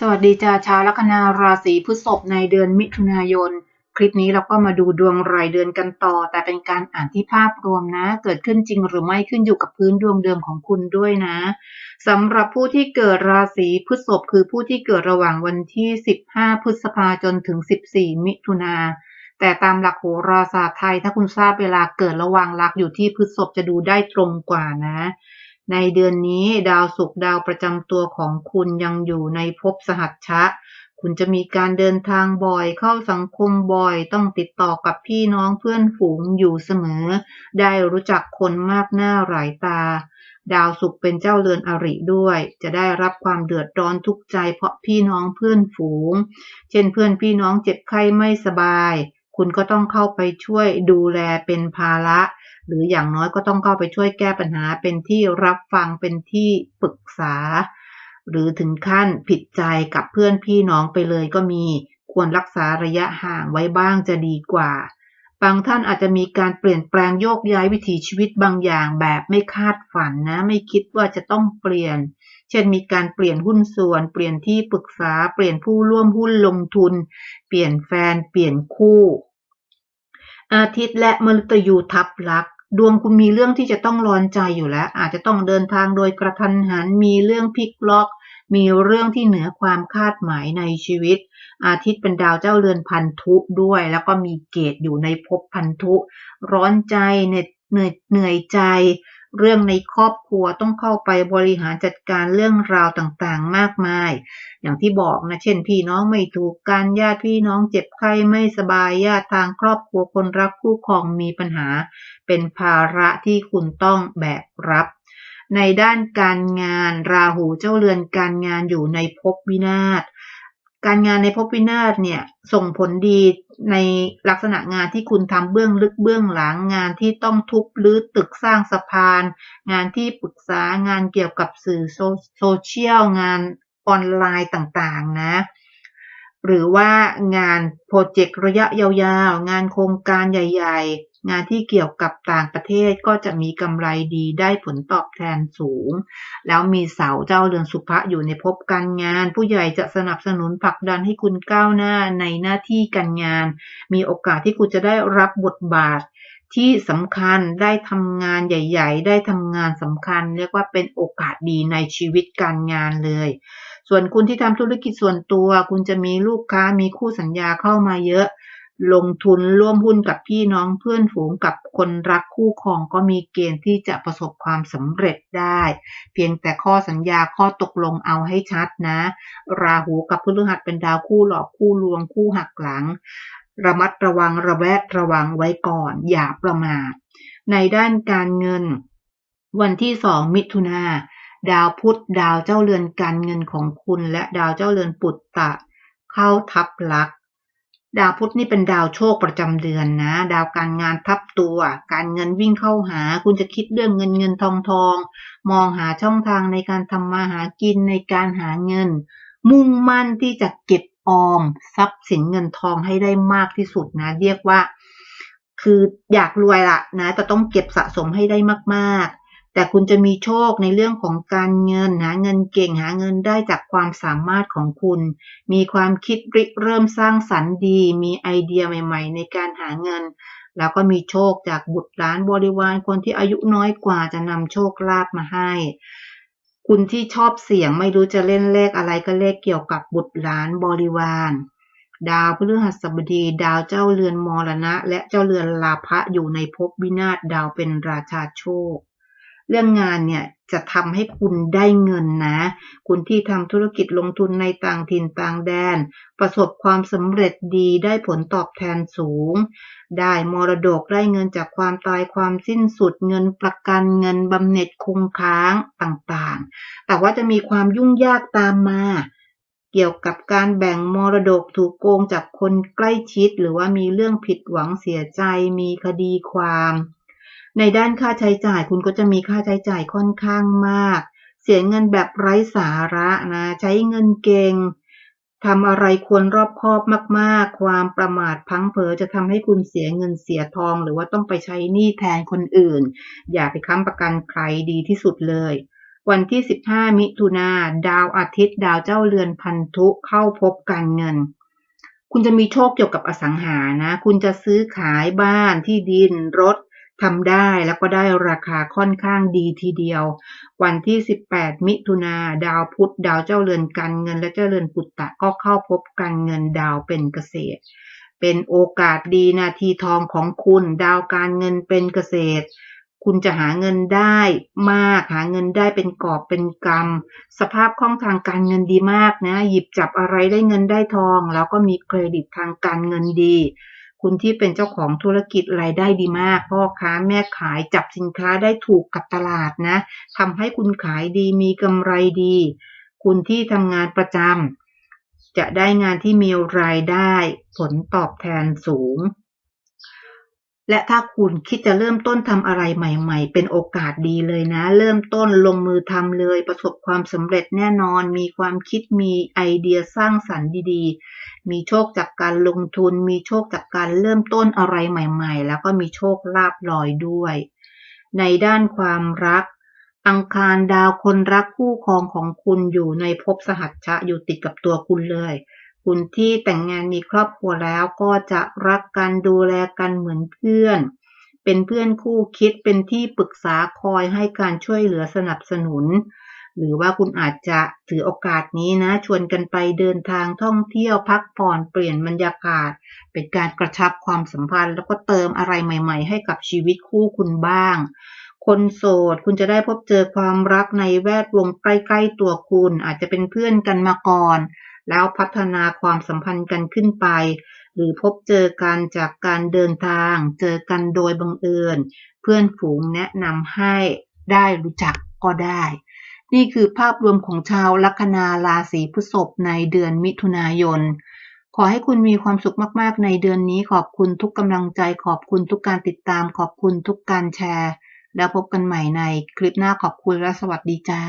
สวัสดีจ้าชาวลัคนาราศีพฤษภในเดือนมิถุนายน คลิปนี้เราก็มาดูดวงรายเดือนกันต่อ แต่เป็นการอ่านที่ภาพรวมนะ เกิดขึ้นจริงหรือไม่ขึ้นอยู่กับพื้นดวงเดิมของคุณด้วยนะสำหรับผู้ที่เกิดราศีพฤษภคือผู้ที่เกิดระหว่างวันที่ 15 พฤษภาจนถึง 14 มิถุนาแต่ตามหลักโหราศาสตร์ไทย ถ้าคุณทราบเวลาเกิดระหว่างลักอยู่ที่พฤษภจะดูได้ตรงกว่านะ ในเดือนนี้ดาวศุกร์ดาวประจำตัวของคุณยังอยู่ในภพสหัชชะ คุณจะมีการเดินทางบ่อยเข้าสังคมบ่อย ต้องติดต่อกับพี่น้องเพื่อนฝูงอยู่เสมอ ได้รู้จักคนมากหน้าหลายตา ดาวศุกร์เป็นเจ้าเรือนอริด้วย จะได้รับความเดือดร้อนทุกใจเพราะพี่น้องเพื่อนฝูง เช่นเพื่อนพี่น้องเจ็บไข้ไม่สบาย คุณก็ต้องเข้าไปช่วยดูแลเป็นภาระ หรืออย่างน้อยก็ต้องเข้าไปช่วยแก้ปัญหาเป็นที่รับฟังเป็นที่ปรึกษา หรือถึงขั้นผิดใจกับเพื่อนพี่น้องไปเลยก็มีควรรักษาระยะห่างไว้บ้างจะดีกว่า บางท่านอาจจะมีการเปลี่ยนแปลงโยกย้ายวิถีชีวิตบางอย่างแบบไม่คาดฝันนะ ไม่คิดว่าจะต้องเปลี่ยน เช่นมีการเปลี่ยนหุ้นส่วน เปลี่ยนที่ปรึกษา เปลี่ยนผู้ร่วมหุ้นลงทุน เปลี่ยนแฟน เปลี่ยนคู่ อาทิตย์และมฤตยูทับลัก ดวงคุณมีเรื่องที่จะต้องร้อนใจอยู่แล้ว อาจจะต้องเดินทางโดยกระทันหัน มีเรื่องพลิกล็อก มีเรื่องที่เหนือความคาดหมายในชีวิต อาทิตย์เป็นดาวเจ้าเรือนพันธุด้วย แล้วก็มีเกตอยู่ในภพพันธุ ร้อนใจเหนื่อยเหนื่อยใจ เรื่องในครอบครัวต้องเข้าไปบริหารจัดการเรื่องราวต่างๆ มากมาย อย่างที่บอกนะ เช่น พี่น้องไม่ถูกกันญาติพี่น้องเจ็บไข้ไม่สบายญาติทางครอบครัวคนรักคู่ครองมีปัญหา เป็นภาระที่คุณต้องแบกรับ ในด้านการงาน ราหูเจ้าเรือนการงานอยู่ในภพวินาศ การงานในภพวินาศเนี่ยส่งผลดีในลักษณะงานที่คุณทำเบื้องลึกเบื้องหลังงานที่ต้องทุบรื้อตึกสร้างสะพาน งานที่ปรึกษางานเกี่ยวกับสื่อโซเชียลงานออนไลน์ต่างๆนะหรือว่างานโปรเจกต์ระยะยาวๆ งานโครงการใหญ่ ๆ งานที่เกี่ยวกับต่างประเทศก็จะมีกำไรดีได้ผลตอบแทนสูง แล้วมีเสาเจ้าเรือนสุภะอยู่ในภพการงาน ผู้ใหญ่จะสนับสนุนผลักดันให้คุณก้าวหน้าในหน้าที่การงาน มีโอกาสที่คุณจะได้รับบทบาทที่สำคัญได้ทำงานใหญ่ ๆ ได้ทำงานสำคัญ เรียกว่าเป็นโอกาสดีในชีวิตการงานเลย ส่วนคุณที่ทำธุรกิจส่วนตัว คุณจะมีลูกค้ามีคู่สัญญาเข้ามาเยอะ ลงทุนร่วมหุ้นกับพี่น้องเพื่อนฝูงกับคนรักคู่ครองก็มีเกณฑ์ที่จะประสบความสำเร็จได้ เพียงแต่ข้อสัญญาข้อตกลงเอาให้ชัดนะ ราหูกับพฤหัสเป็นดาวคู่หลอกคู่ลวงคู่หักหลัง ระมัดระวังระแวดระวังไว้ก่อน อย่าประมาทในด้านการเงิน วันที่สองมิถุนาดาวพุธดาวเจ้าเรือนการเงินของคุณ และดาวเจ้าเรือนปุตตะ เข้าทับลัก ดาวพุธนี่เป็นดาวโชคประจำเดือนนะ ดาวการงานทับตัว การเงินวิ่งเข้าหา คุณจะคิดเรื่องเงินเงินทองทอง มองหาช่องทางในการทำมาหากินในการหาเงิน มุ่งมั่นที่จะเก็บออมทรัพย์สินเงินทองให้ได้มากที่สุดนะ เรียกว่า คืออยากรวยละนะแต่ต้องเก็บสะสมให้ได้มาก แต่คุณจะมีโชคในเรื่องของการเงินหาเงินเก่งหาเงินได้จากความสามารถของคุณ มีความคิดริเริ่มสร้างสรรค์ดี มีไอเดียใหม่ ๆ ในการหาเงิน แล้วก็มีโชคจากบุตรหลานบริวารคนที่อายุน้อยกว่าจะนำโชคลาภมาให้ คุณที่ชอบเสี่ยงไม่รู้จะเล่นเลขอะไรก็เลขเกี่ยวกับบุตรหลานบริวารดาวพฤหัสบดี ดาวเจ้าเรือนมรณะ และเจ้าเรือนลาภะอยู่ในภพวินาศดาวเป็นราชาโชค เรื่องงานเนี่ยจะทำให้คุณได้เงินนะ คุณที่ทำธุรกิจลงทุนในต่างถิ่นต่างแดน ประสบความสำเร็จดีได้ผลตอบแทนสูง ได้มรดกได้เงินจากความตายความสิ้นสุดเงินประกันเงินบำเหน็จคงค้างต่างๆ แต่ว่าจะมีความยุ่งยากตามมาเกี่ยวกับการแบ่งมรดกถูกโกงจากคนใกล้ชิด หรือว่ามีเรื่องผิดหวังเสียใจมีคดีความ ในด้านค่าใช้จ่ายคุณก็จะมีค่าใช้จ่ายค่อนข้างมาก เสียเงินแบบไร้สาระนะ ใช้เงินเก่งทำอะไรควรรอบคอบมากๆ ความประมาทพังเผลอจะทำให้คุณเสียเงินเสียทอง หรือว่าต้องไปใช้หนี้แทนคนอื่น อย่าไปค้ำประกันใครดีที่สุดเลย วันที่ 15 มิถุนาดาวอาทิตย์ดาวเจ้าเรือนพันธุเข้าพบการเงิน คุณจะมีโชคเกี่ยวกับอสังหานะ คุณจะซื้อขายบ้านที่ดินรถ ทำได้แล้วก็ได้ราคาค่อนข้างดีทีเดียว วันที่ 18 มิถุนาดาวพุธดาวเจ้าเรือนการเงินและเจ้าเรือนปุตตะก็เข้าพบการเงินดาวเป็นเกษตร เป็นโอกาสดีนาทีทองของคุณดาวการเงินเป็นเกษตร คุณจะหาเงินได้มากหาเงินได้เป็นกอบเป็นกำสภาพคล่องทางการเงินดีมากนะ หยิบจับอะไรได้เงินได้ทอง แล้วก็มีเครดิตทางการเงินดี คุณที่เป็นเจ้าของธุรกิจรายได้ดีมาก พ่อค้าแม่ขายจับสินค้าได้ถูกกับตลาดนะทำให้คุณขายดีมีกำไรดี คุณที่ทำงานประจำจะได้งานที่มีรายได้ผลตอบแทนสูง และถ้าคุณคิดจะเริ่มต้นทำอะไรใหม่ ๆ เป็นโอกาสดีเลยนะ เริ่มต้นลงมือทำเลย ประสบความสำเร็จแน่นอน มีความคิดมีไอเดียสร้างสรรค์ดีๆ มีโชคจากการลงทุน มีโชคจากการเริ่มต้นอะไรใหม่ ๆ แล้วก็มีโชคลาภลอยด้วย ในด้านความรัก อังคารดาวคนรักคู่ครองของคุณอยู่ในภพสหัชชะอยู่ติดกับตัวคุณเลย คุณที่แต่งงานมีครอบครัวแล้วก็จะรักกันดูแลกันเหมือนเพื่อน เป็นเพื่อนคู่คิดเป็นที่ปรึกษาคอยให้การช่วยเหลือสนับสนุน หรือว่าคุณอาจจะถือโอกาสนี้นะ ชวนกันไปเดินทางท่องเที่ยวพักผ่อนเปลี่ยนบรรยากาศ เป็นการกระชับความสัมพันธ์ แล้วก็เติมอะไรใหม่ ๆ ให้กับชีวิตคู่คุณบ้าง คนโสดคุณจะได้พบเจอความรักในแวดวงใกล้ๆตัวคุณ อาจจะเป็นเพื่อนกันมาก่อน แล้วพัฒนาความสัมพันธ์กันขึ้นไป หรือพบเจอกันจากการเดินทาง เจอกันโดยบังเอิญ เพื่อนฝูงแนะนำให้ได้รู้จักก็ได้ นี่คือภาพรวมของชาวลัคนาราศีพฤษภในเดือนมิถุนายน ขอให้คุณมีความสุขมาก ๆ ในเดือนนี้ขอบคุณทุกกำลังใจ ขอบคุณทุกการติดตาม ขอบคุณทุกการแชร์ แล้วพบกันใหม่ในคลิปหน้าขอบคุณและสวัสดีจ้า